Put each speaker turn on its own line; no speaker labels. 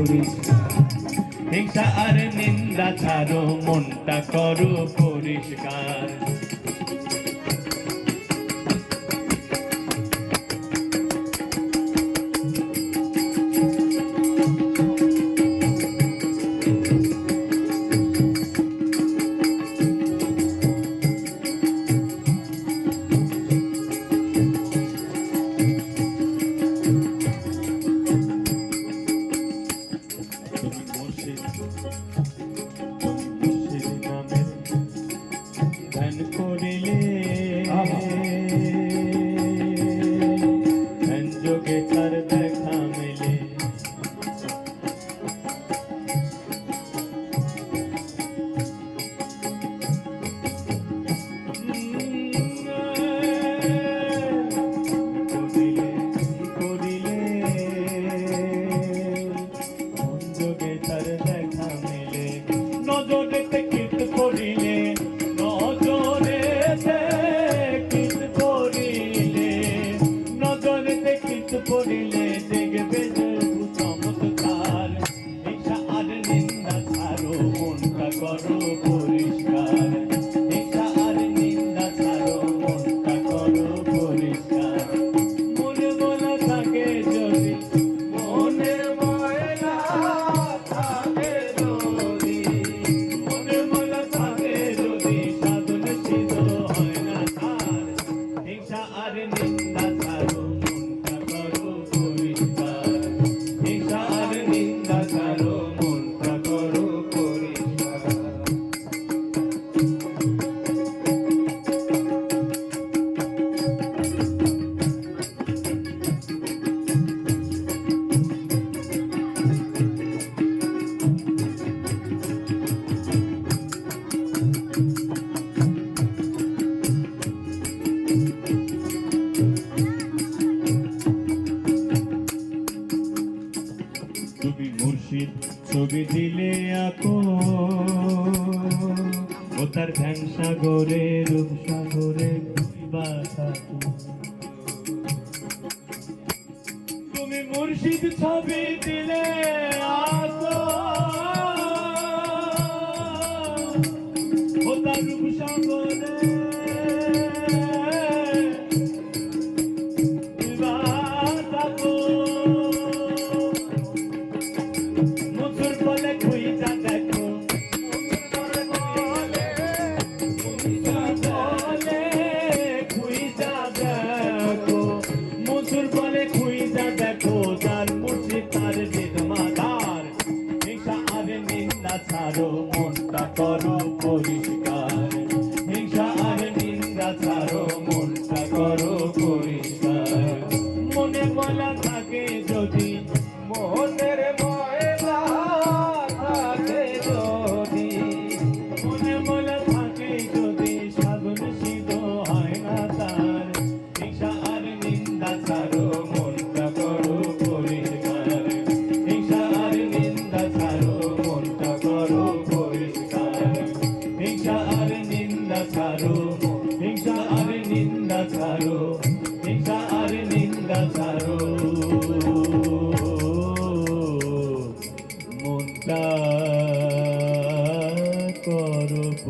করি হিংসা আর নিন্দা ছাড়ো মনটা করো পরিষ্কার। ধ্যান করিলে। ছবি দিলে আকো ও তার ধ্যান সাগরে, রূপ সাগরে তুমি মুর্শিদ ছবি দিলে আকো ও তার রূপ সাগরে মনটা করম করিবে নেশা আর নিন্দা ছাড়ো। মনটা করব